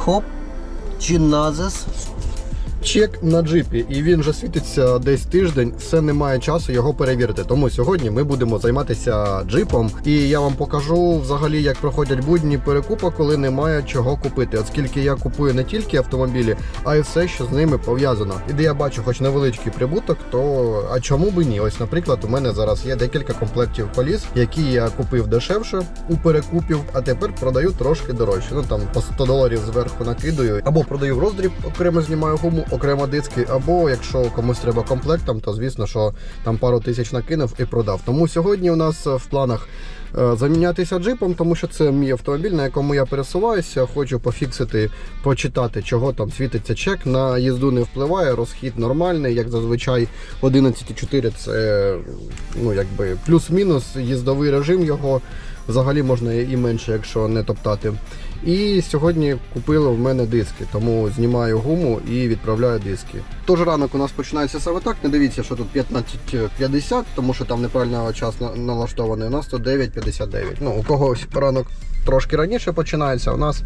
hope Jesus. Чек на джипі, і він вже світиться десь тиждень. Все немає часу його перевірити. Тому сьогодні ми будемо займатися джипом. І я вам покажу взагалі, як проходять будні перекупи, коли немає чого купити. Оскільки я купую не тільки автомобілі, а й все, що з ними пов'язано. І де я бачу, хоч невеличкий прибуток, то а чому би ні? Ось, наприклад, у мене зараз є декілька комплектів коліс, які я купив дешевше у перекупів, а тепер продаю трошки дорожче. Ну там по 100 доларів зверху накидаю, або продаю в роздріб, окремо знімаю гуму, окремо диски, або якщо комусь треба комплектом, то звісно, що там пару тисяч накинув і продав. Тому сьогодні у нас е, в планах. е, Замінятися джипом, тому що це мій автомобіль, на якому я пересуваюся. Хочу пофіксити, почитати, чого там світиться чек. На їзду не впливає, розхід нормальний, як зазвичай 11,4 це ну, якби плюс-мінус їздовий режим його. Взагалі можна і менше, якщо не топтати. І сьогодні купили в мене диски, тому знімаю гуму і відправляю диски. Тож ранок у нас починається саме так. Не дивіться, що тут 15.50, тому що там неправильно час налаштований. У нас тут 9.59. Ну, у когось ранок трошки раніше починається. У нас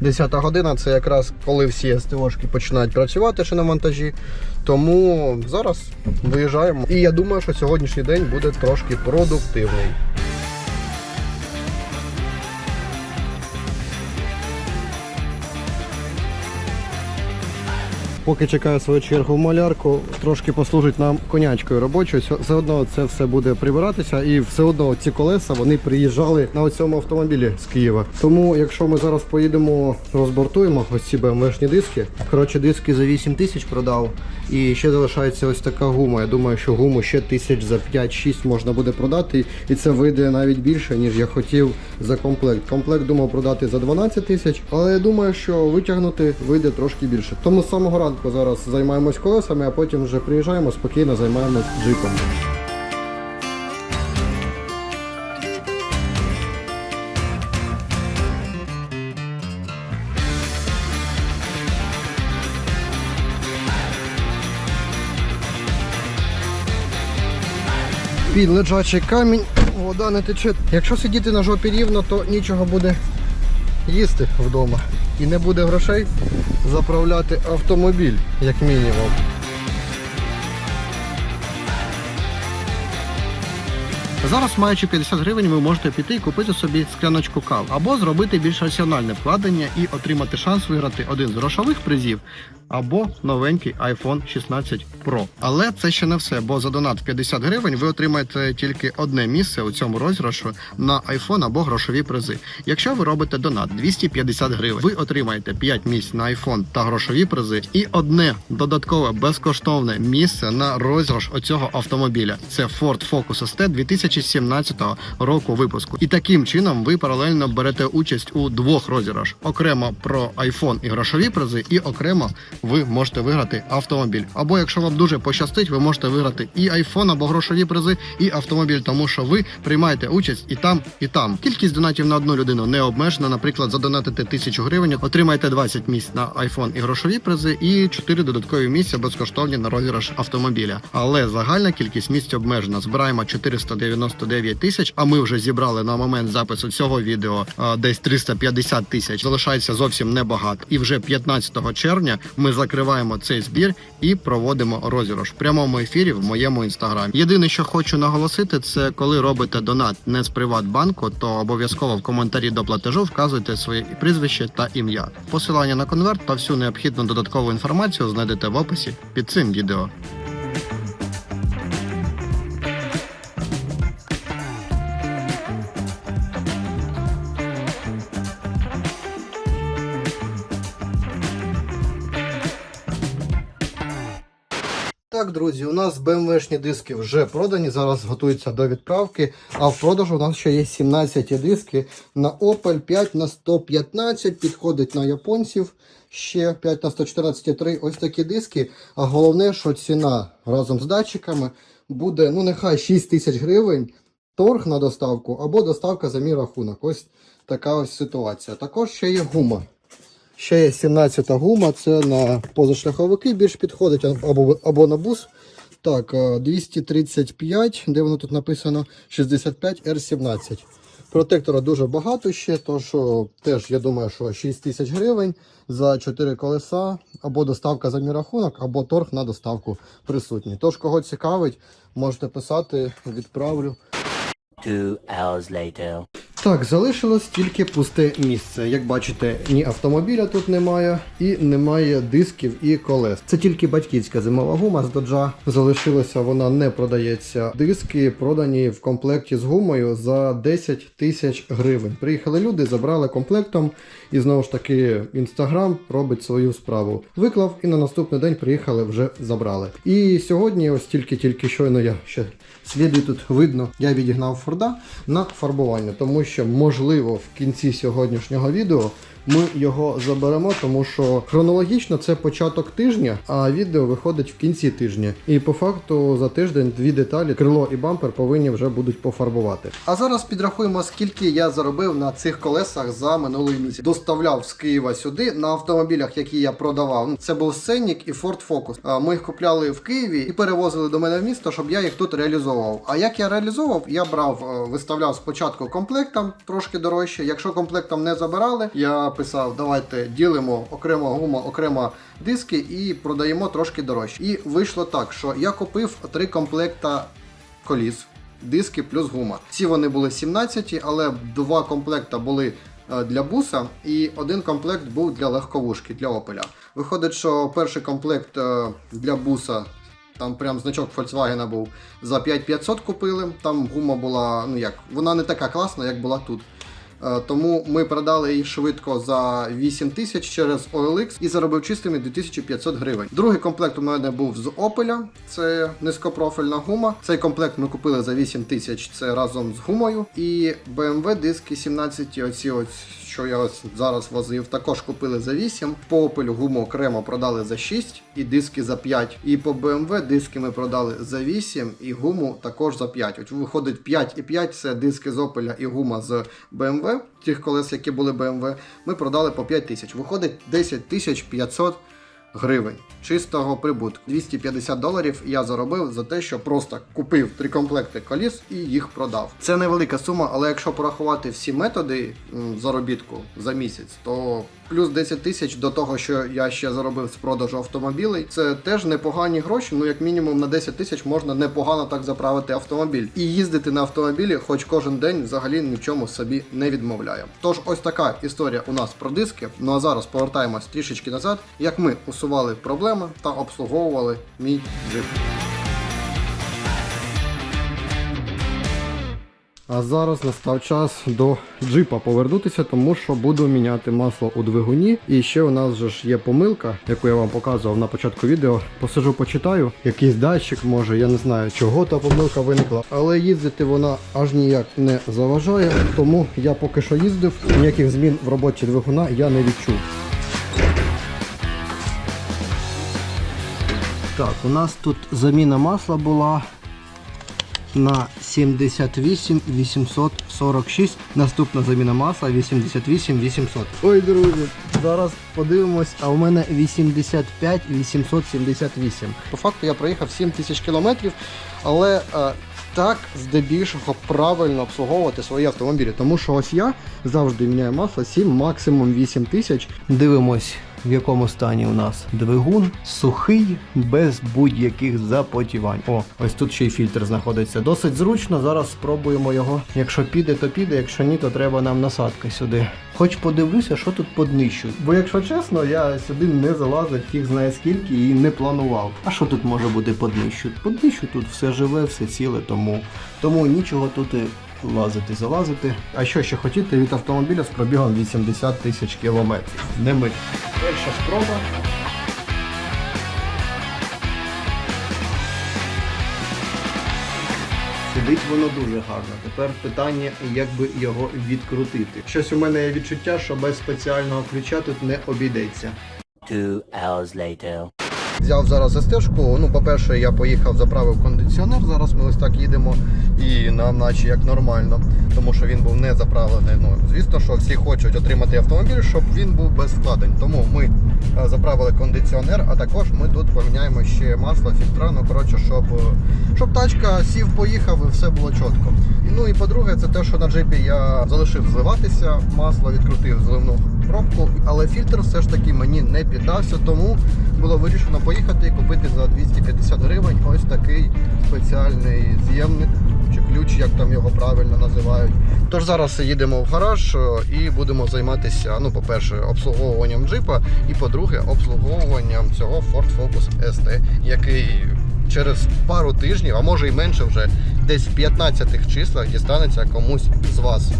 10 година це якраз коли всі СТОшки починають працювати ще на монтажі. Тому зараз виїжджаємо. І я думаю, що сьогоднішній день буде трошки продуктивний. Поки чекаю свою чергу в малярку, трошки послужить нам конячкою робочою. Все одно це все буде прибиратися, і все одно ці колеса вони приїжджали на цьому автомобілі з Києва. Тому, якщо ми зараз поїдемо, розбортуємо ось ці БМВшні диски. Коротше, диски за 8 тисяч продав. І ще залишається ось така гума. Я думаю, що гуму ще тисяч за 5-6 можна буде продати. І це вийде навіть більше, ніж я хотів за комплект. Комплект думав продати за 12 тисяч, але я думаю, що витягнути вийде трошки більше. Тому з самого ранку зараз займаємось колесами, а потім вже приїжджаємо, спокійно займаємось джипом. Під лежачий камінь, вода не тече. Якщо сидіти на жопі рівно, то нічого буде їсти вдома. І не буде грошей заправляти автомобіль, як мінімум. Зараз, маючи 50 гривень, ви можете піти і купити собі скляночку кав або зробити більш раціональне вкладення і отримати шанс виграти один з грошових призів або новенький iPhone 16 Pro. Але це ще не все, бо за донат в 50 гривень ви отримаєте тільки одне місце у цьому розіграшу на iPhone або грошові призи. Якщо ви робите донат 250 гривень, ви отримаєте 5 місць на iPhone та грошові призи і одне додаткове безкоштовне місце на розіграш оцього автомобіля. Це Ford Focus ST 2017 року випуску. І таким чином ви паралельно берете участь у двох розіграш: окремо про iPhone і грошові призи, і окремо ви можете виграти автомобіль. Або якщо вам дуже пощастить, ви можете виграти і iPhone або грошові призи, і автомобіль, тому що ви приймаєте участь і там, і там. Кількість донатів на одну людину не обмежена. Наприклад, задонатите тисячу гривень, отримаєте 20 місць на iPhone і грошові призи, і 4 додаткові місця безкоштовні на розіграш автомобіля. Але загальна кількість місць обмежена. Збираємо 499 тисяч. А ми вже зібрали на момент запису цього відео а, десь 350 тисяч. Залишається зовсім небагато. І вже 15 червня ми закриваємо цей збір і проводимо розіграш в прямому ефірі в моєму інстаграмі. Єдине, що хочу наголосити, це коли робите донат не з Приватбанку, то обов'язково в коментарі до платежу вказуйте своє прізвище та ім'я. Посилання на конверт та всю необхідну додаткову інформацію знайдете в описі під цим відео. Так, друзі, у нас БМВшні диски вже продані. Зараз готуються до відправки. А в продажу у нас ще є 17 диски на Opel 5 на 115, підходить на японців. Ще 5 на 114,3. Ось такі диски. А головне, що ціна разом з датчиками буде, ну нехай 6 тисяч гривень. Торг на доставку або доставка за мій рахунок. Ось така ось ситуація. Також ще є гума. Ще є 17 гума, це на позашляховики більш підходить, або, або на бус. Так, е, 235, де воно тут написано 65 R17. Протектора дуже багато ще, то що теж я думаю, що 6 тисяч гривень за 4 колеса, або доставка за мій рахунок, або торг на доставку присутній. Тож, кого цікавить, можете писати, відправлю. Two hours later. Так, залишилось тільки пусте місце. Як бачите, ні автомобіля тут немає, і немає дисків і колес. Це тільки батьківська зимова гума з доджа. Залишилася, вона не продається. Диски продані в комплекті з гумою за 10 тисяч гривень. Приїхали люди, забрали комплектом, і знову ж таки інстаграм робить свою справу. Виклав і на наступний день приїхали, вже забрали. І сьогодні, ось тільки-тільки щойно я ще сліди тут видно, я відігнав Форда на фарбування, тому що можливо в кінці сьогоднішнього відео ми його заберемо, тому що хронологічно це початок тижня, а відео виходить в кінці тижня. І по факту за тиждень дві деталі, крило і бампер повинні вже будуть пофарбувати. А зараз підрахуємо, скільки я заробив на цих колесах за минулий місяць. Доставляв з Києва сюди на автомобілях, які я продавав. Ну, Це був Сеннік і Ford Focus. Ми їх купляли в Києві і перевозили до мене в місто, щоб я їх тут реалізовував. А як я реалізовував, я брав, е, виставляв спочатку комплектом трошки дорожче. Якщо комплектом не забирали, я писав, давайте ділимо окремо гума, окремо диски і продаємо трошки дорожче. І вийшло так, що я купив три комплекта коліс. Диски плюс гума. Ці вони були 17, але два комплекта були е, для буса, і один комплект був для легковушки, для опеля. Виходить, що перший комплект е, для буса. Там прям значок Volkswagen був за 5500 купили. Там гума була, ну як, вона не така класна, як була тут. Е, Тому ми продали її швидко за 8 тисяч через OLX і заробив чистими 2500 гривень. Другий комплект у мене був з Opel, це низькопрофільна гума. Цей комплект ми купили за 8 тисяч, це разом з гумою. І BMW диски 17, оці ось, що я ось зараз возив, також купили за 8. По Opel гуму окремо продали за 6 і диски за 5. І по BMW диски ми продали за 8 і гуму також за 5. От виходить 5 і 5 це диски з Opel і гума з BMW, тих колес, які були BMW, ми продали по 5 тисяч. Виходить 10 тисяч 500 гривень чистого прибутку. 250 доларів я заробив за те, що просто купив три комплекти коліс і їх продав. Це невелика сума, але якщо порахувати всі методи заробітку за місяць, то плюс 10 тисяч до того, що я ще заробив з продажу автомобілей, це теж непогані гроші. Ну як мінімум на 10 тисяч можна непогано так заправити автомобіль. І їздити на автомобілі, хоч кожен день, взагалі ні в чому собі не відмовляє. Тож ось така історія у нас про диски. Ну а зараз повертаємось трішечки назад, як ми усували проблеми та обслуговували мій джип. А зараз настав час до джипа повернутися, тому що буду міняти масло у двигуні. І ще у нас же ж є помилка, яку я вам показував на початку відео. Посижу, почитаю. Якийсь датчик, може, я не знаю, чого та помилка виникла. Але їздити вона аж ніяк не заважає. Тому я поки що їздив. Ніяких змін в роботі двигуна я не відчув. Так, у нас тут заміна масла була на 78 846. Наступна заміна масла 88 800. Ой, друзі, Зараз подивимось, а у мене 85 878. По факту я проїхав 7 тисяч кілометрів, але е, так здебільшого правильно обслуговувати свої автомобілі. Тому що ось я завжди міняю масло 7, максимум 8 тисяч. Дивимось, в якому стані у нас двигун сухий, без будь-яких запотівань. О, ось тут ще й фільтр знаходиться. Досить зручно. Зараз спробуємо його. Якщо піде, то піде, якщо ні, то треба нам насадка сюди. Хоч подивлюся, що тут поднищу. Бо якщо чесно, я сюди не залазив, фіг знає скільки і не планував. А що тут може бути поднищу? Поднищу тут все живе, все ціле, тому, тому нічого тут і лазити, залазити. А що ще хотіти від автомобіля з пробігом 80 тисяч кілометрів? Не ми. Перша спроба. Сидить воно дуже гарно. Тепер питання, як би його відкрутити. Щось у мене є відчуття, що без спеціального ключа тут не обійдеться. Two hours later. Взяв зараз стежку. Ну, по-перше, я поїхав, заправив кондиціонер. Зараз ми ось так їдемо і нам наче як нормально, тому що він був не заправлений. Ну, звісно, що всі хочуть отримати автомобіль, щоб він був без вкладень. Тому ми е, заправили кондиціонер, а також ми тут поміняємо ще масло, фільтра, ну коротше, щоб, е, щоб тачка сів, поїхав і все було чітко. Ну і по-друге, це те, що на джипі я залишив зливатися масло, відкрутив зливну пробку, але фільтр все ж таки мені не піддався, тому було вирішено поїхати і купити за 250 гривень ось такий спеціальний з'ємник чи ключ, як там його правильно називають. Тож зараз їдемо в гараж е, і будемо займатися, ну, по-перше, обслуговуванням джипа, і по-друге, обслуговуванням цього Ford Focus ST, який через пару тижнів, а може і менше вже, десь в 15-х числах дістанеться комусь з вас.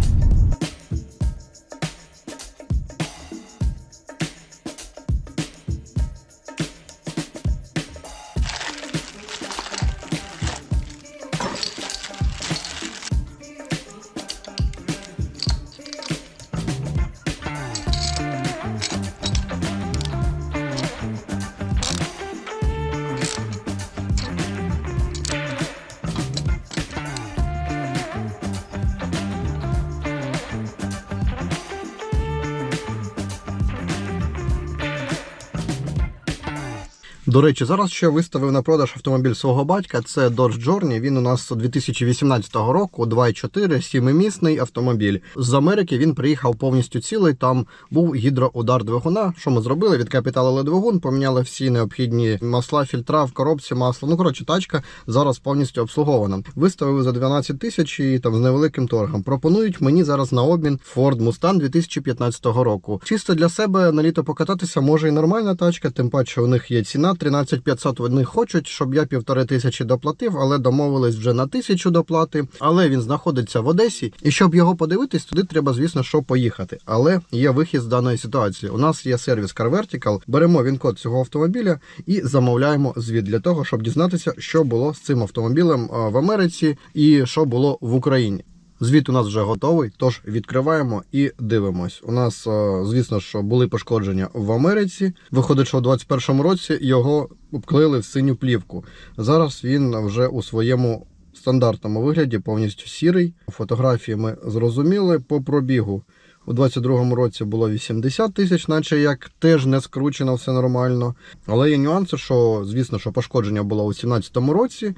До речі, зараз ще виставив на продаж автомобіль свого батька. Це Dodge Journey. Він у нас 2018 року, 2.4, 7-місний автомобіль. З Америки він приїхав повністю цілий. Там був гідроудар двигуна. Що ми зробили? Відкапіталили двигун, поміняли всі необхідні масла, фільтра в коробці масла. Ну коротше, тачка зараз повністю обслугована. Виставили за 12 тисяч і там з невеликим торгом. Пропонують мені зараз на обмін Ford Mustang 2015 року. Чисто для себе на літо покататися може і нормальна тачка, тим паче у них є ціна 13 500 Вони хочуть, щоб я півтори тисячі доплатив, але домовились вже на тисячу доплати. Але він знаходиться в Одесі, і щоб його подивитись, туди треба, звісно, що поїхати. Але є вихід з даної ситуації. У нас є сервіс Car Vertical, беремо він код цього автомобіля і замовляємо звіт для того, щоб дізнатися, що було з цим автомобілем в Америці і що було в Україні. Звіт у нас вже готовий, тож відкриваємо і дивимось. У нас, е, звісно, що були пошкодження в Америці. Виходить, що у 2021 році його обклеїли в синю плівку. Зараз він вже у своєму стандартному вигляді, повністю сірий. Фотографії ми зрозуміли по пробігу. У 22-му році було 80 тисяч, наче як теж не скручено, все нормально. Але є нюанси, що звісно, що пошкодження було у 17-му році,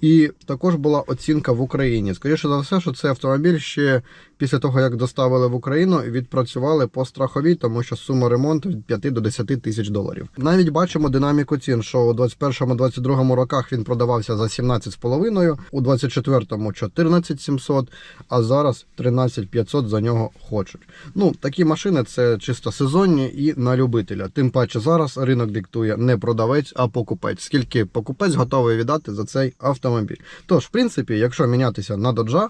і також була оцінка в Україні. Скоріше за все, що цей автомобіль ще після того, як доставили в Україну, відпрацювали по страховій, тому що сума ремонту від 5 до 10 тисяч доларів. Навіть бачимо динаміку цін, що у 21-22 роках він продавався за 17,5, у 24-му 14 700, а зараз 13 500 за нього хочуть. Ну, такі машини це чисто сезонні і на любителя. Тим паче зараз ринок диктує не продавець, а покупець. Скільки покупець готовий віддати за цей автомобіль. Тож, в принципі, якщо мінятися на доджа,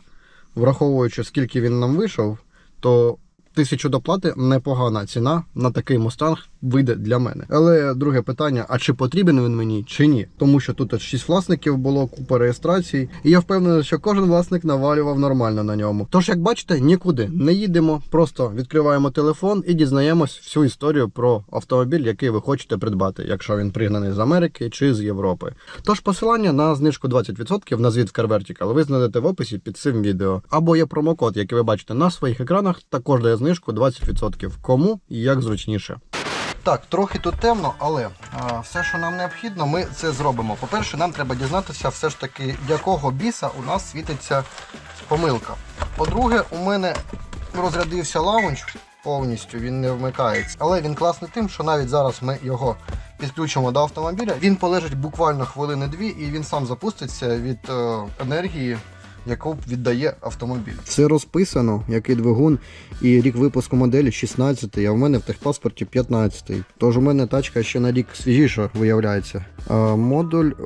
враховуючи скільки він нам вийшов, то тисячу доплати непогана ціна на такий мустанг вийде для мене. Але друге питання: а чи потрібен він мені, чи ні? Тому що тут 6 власників було, купа реєстрацій, і я впевнений, що кожен власник навалював нормально на ньому. Тож, як бачите, нікуди не їдемо, просто відкриваємо телефон і дізнаємось всю історію про автомобіль, який ви хочете придбати, якщо він пригнаний з Америки чи з Європи. Тож посилання на знижку 20% на звіт в Car Vertical ви знайдете в описі під цим відео. Або є промокод, який ви бачите на своїх екранах, також дає знижку 20%. Кому і як зручніше. Так, трохи тут темно, але а, все, що нам необхідно, ми це зробимо. По-перше, нам треба дізнатися, все ж таки, якого біса у нас світиться помилка. По-друге, у мене розрядився лаунч повністю, він не вмикається. Але він класний тим, що навіть зараз ми його підключимо до автомобіля. Він полежить буквально хвилини-дві і він сам запуститься від е, енергії. Яку віддає автомобіль. Все розписано, який двигун, і рік випуску моделі 16, а в мене в техпаспорті 15. Тож у мене тачка ще на рік свіжіша виявляється. Модуль е,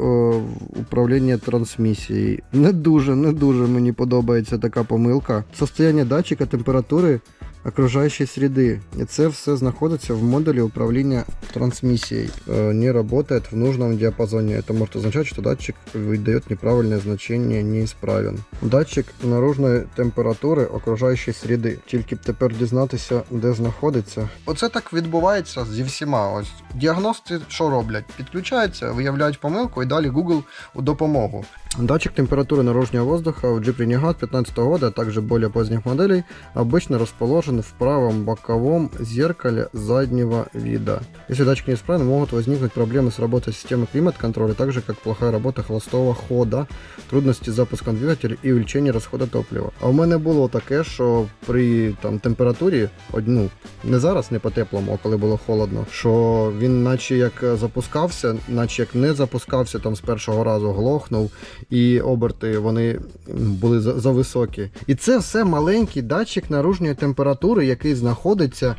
управління трансмісією. Не дуже, не дуже мені подобається така помилка. Состояння датчика температури окружающей среды. И це все знаходиться в модулі управління трансмиссией. Э, Не работает в нужном диапазоне. Это может означать, что датчик выдает неправильное значение, неисправен. Датчик наружної температури окружаючої среди. Тільки б тепер дізнатися, де знаходиться. Оце так відбувається зі всіма. Ось діагности що роблять? Підключаються, виявляють помилку і далі Google у допомогу. Датчик температуры наружного воздуха в Jeep Renegade 2015 года, а также более поздних моделей, обычно расположен в правом боковом зеркале заднего вида. Если датчик неисправен, могут возникнуть проблемы с работой системы климат-контроля, так же как плохая работа холостого хода, трудности с запуском двигателя і увеличення розходу топлива. А в мене було таке, що при там температурі, од- ну не зараз, не по теплому, а коли було холодно, що він наче як запускався, наче як не запускався там з першого разу, глохнув, і оберти вони були зависокі. І це все маленький датчик наружньої температури, який знаходиться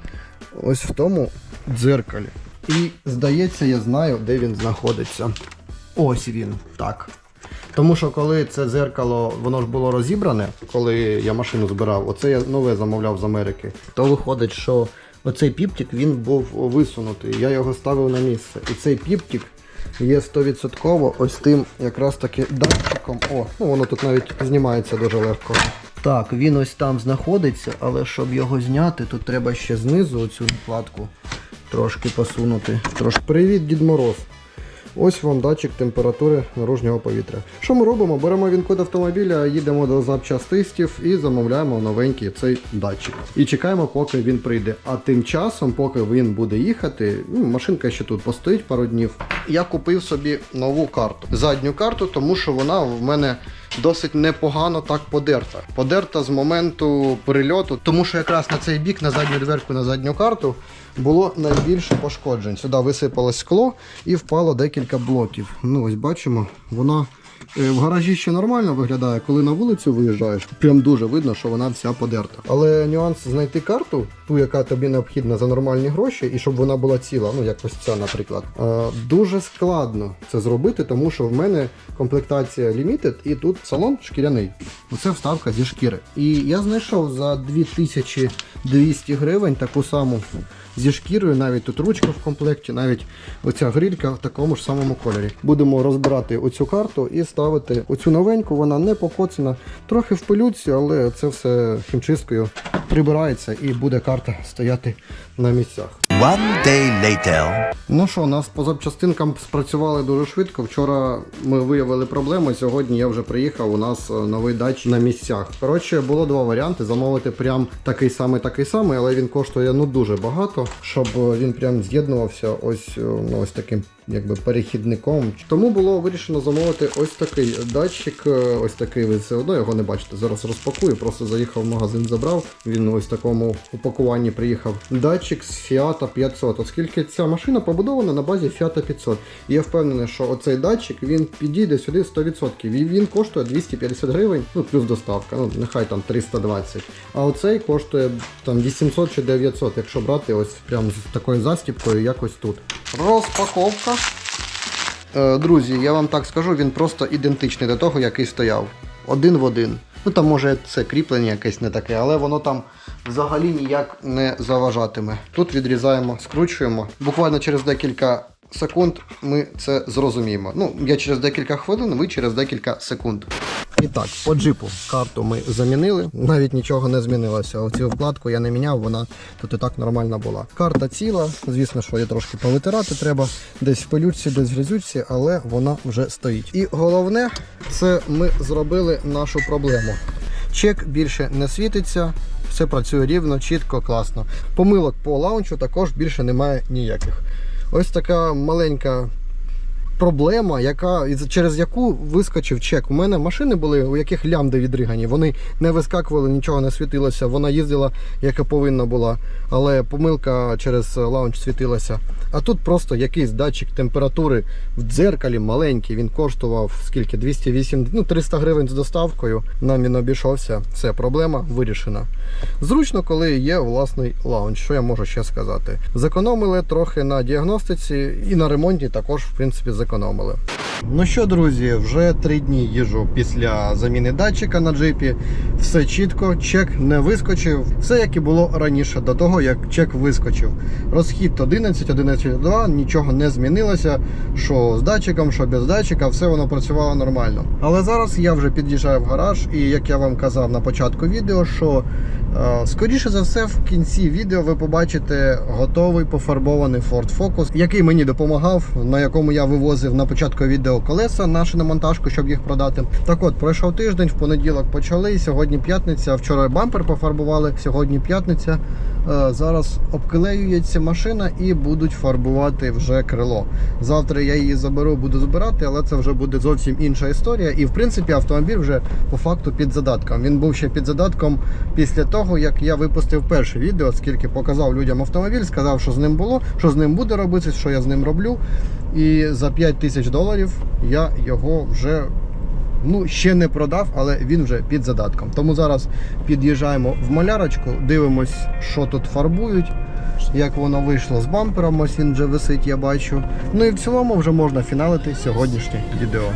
ось в тому дзеркалі. І здається, я знаю, де він знаходиться. Ось він, так. Тому що коли це зеркало, воно ж було розібране, коли я машину збирав, оце я нове замовляв з Америки, то виходить, що оцей піптик він був висунутий. Я його ставив на місце. І цей піптик є 100% ось тим якраз таки датчиком. О, ну воно тут навіть знімається дуже легко. Так, він ось там знаходиться, але щоб його зняти, тут треба ще знизу оцю накладку трошки посунути. Трошки. Привіт, Дід Мороз. Ось вам датчик температури наружнього повітря. Що ми робимо? Беремо він код автомобіля, їдемо до запчастистів і замовляємо новенький цей датчик. І чекаємо, поки він прийде. А тим часом, поки він буде їхати, ну, машинка ще тут постоїть пару днів. Я купив собі нову карту. Задню карту, тому що вона в мене досить непогано так подерта. Подерта з моменту прильоту, тому що якраз на цей бік, на задню дверку, на задню карту було найбільше пошкоджень. Сюди висипалось скло і впало декілька блоків. Ну ось бачимо, вона в гаражі ще нормально виглядає. Коли на вулицю виїжджаєш, прям дуже видно, що вона вся подерта. Але нюанс знайти карту, ту, яка тобі необхідна за нормальні гроші, і щоб вона була ціла, ну як ось ця, наприклад. Е, Дуже складно це зробити, тому що в мене комплектація Limited і тут салон шкіряний. Оце вставка зі шкіри. І я знайшов за 2200 гривень таку саму зі шкірою, навіть тут ручка в комплекті, навіть оця грилька в такому ж самому кольорі. Будемо розбирати оцю карту і ставити оцю новеньку, вона не покоцана, трохи в пилюці, але це все хімчисткою прибирається і буде карта стояти на місцях. One day later. Ну що, нас по запчастинкам спрацювали дуже швидко. Вчора ми виявили проблему. Сьогодні я вже приїхав. У нас е, новий дач на місцях. Коротше, було два варіанти: замовити прям такий самий, такий самий, але він коштує ну дуже багато, щоб е, він прям з'єднувався ось е, ну, ось таким. Якби перехідником. Тому було вирішено замовити ось такий датчик, е, ось такий ви все одно його не бачите. Зараз розпакую, просто заїхав в магазин, забрав. Він ось в такому упакуванні приїхав. Датчик з Fiat 500, оскільки ця машина побудована на базі Fiat 500. І я впевнений, що оцей датчик він підійде сюди 100%. І він коштує 250 гривень, ну плюс доставка, ну нехай там 320. А оцей коштує там 800 чи 900, якщо брати ось прям з такою застіпкою, як ось тут. Розпаковка. Е, Друзі, я вам так скажу, він просто ідентичний до того, який стояв. Один в один. Ну там може це кріплення якесь не таке, але воно там взагалі ніяк не заважатиме. Тут відрізаємо, скручуємо. Буквально через декілька секунд ми це зрозуміємо. Ну, я через декілька хвилин, ви через декілька секунд. І так, по джипу карту ми замінили, навіть нічого не змінилося. Оцю вкладку я не міняв, вона тут і так нормальна була. Карта ціла, звісно, що її трошки повитирати треба, десь в пилючці, десь в грязючці, але вона вже стоїть. І головне, це ми зробили нашу проблему. Чек більше не світиться, все працює рівно, чітко, класно. Помилок по лаунчу також більше немає ніяких. Ось така маленька проблема, яка через яку вискочив чек. У мене машини були, у яких лямди відригані. Вони не вискакували, нічого не світилося. Вона їздила, як і повинна була. Але помилка через лаунч світилася. А тут просто якийсь датчик температури в дзеркалі маленький. Він коштував скільки? 208, ну 300 гривень з доставкою. Нам він обійшовся. Все, проблема вирішена. Зручно, коли є власний лаунч. Що я можу ще сказати? Зекономили трохи на діагностиці і на ремонті також, в принципі, зекономили. Ну що, друзі, вже три дні їжу після заміни датчика на джипі. Все чітко, чек не вискочив. Все як і було раніше, до того як чек вискочив. Розхід 11, 11,2, нічого не змінилося. Що з датчиком, що без датчика, все воно працювало нормально. Але зараз я вже під'їжджаю в гараж, і як я вам казав на початку відео, що скоріше за все в кінці відео ви побачите готовий пофарбований Ford Focus, який мені допомагав, на якому я вивозив на початку відео колеса на шиномонтажку, щоб їх продати. Так от, пройшов тиждень, в понеділок почали. Сьогодні п'ятниця. Вчора бампер пофарбували, сьогодні п'ятниця. Е, Зараз обклеюється машина і будуть фарбувати вже крило. Завтра я її заберу, буду збирати, але це вже буде зовсім інша історія. І в принципі автомобіль вже по факту під задатком. Він був ще під задатком після того, як я випустив перше відео, оскільки показав людям автомобіль, сказав, що з ним було, що з ним буде робити, що я з ним роблю. І за 5 тисяч доларів я його вже ну, ще не продав, але він вже під задатком. Тому зараз під'їжджаємо в малярочку, дивимось, що тут фарбують, як воно вийшло з бампером. Ось він вже висить, я бачу. Ну і в цілому вже можна фіналити сьогоднішнє відео.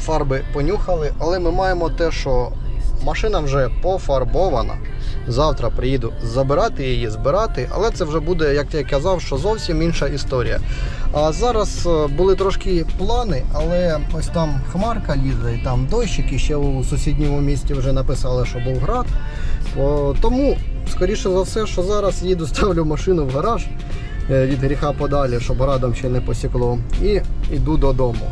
Фарби понюхали, але ми маємо те, що машина вже пофарбована. Завтра приїду забирати її, збирати, але це вже буде, як я казав, що зовсім інша історія. А зараз е, були трошки плани, але ось там хмарка лізе, і там дощик, і ще у сусідньому місті вже написали, що був град. Тому, скоріше за все, що зараз їду, ставлю машину в гараж е, від гріха подалі, щоб градом ще не посікло, і йду додому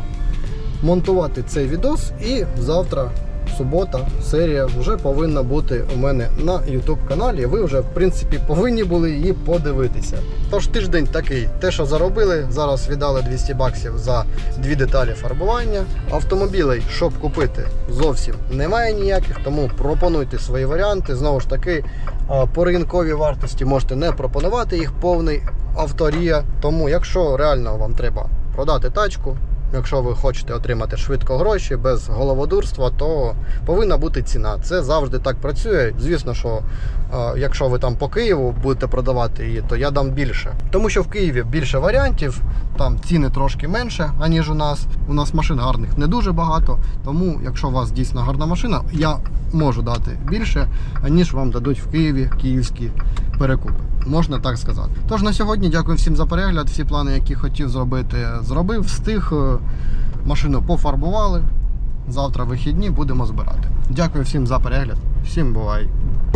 монтувати цей відос. І завтра, субота, серія вже повинна бути у мене на YouTube каналі. Ви вже, в принципі, повинні були її подивитися. Тож тиждень такий. Те, що заробили, зараз віддали 200 баксів за дві деталі фарбування. Автомобілей, щоб купити, зовсім немає ніяких, тому пропонуйте свої варіанти. Знову ж таки, по ринковій вартості можете не пропонувати їх повний авторія. Тому, якщо реально вам треба продати тачку, Якщо ви хочете отримати швидко гроші без головодурства, то повинна бути ціна. Це завжди так працює. Звісно, що е, якщо ви там по Києву будете продавати її, то я дам більше. Тому що в Києві більше варіантів, там ціни трошки менше, аніж у нас. У нас машин гарних не дуже багато. Тому, якщо у вас дійсно гарна машина, я можу дати більше, аніж вам дадуть в Києві київські перекупи. Можна так сказати. Тож на сьогодні дякую всім за перегляд. Всі плани, які хотів зробити, зробив. Встиг е, машину пофарбували. Завтра вихідні будемо збирати. Дякую всім за перегляд. Всім бувай!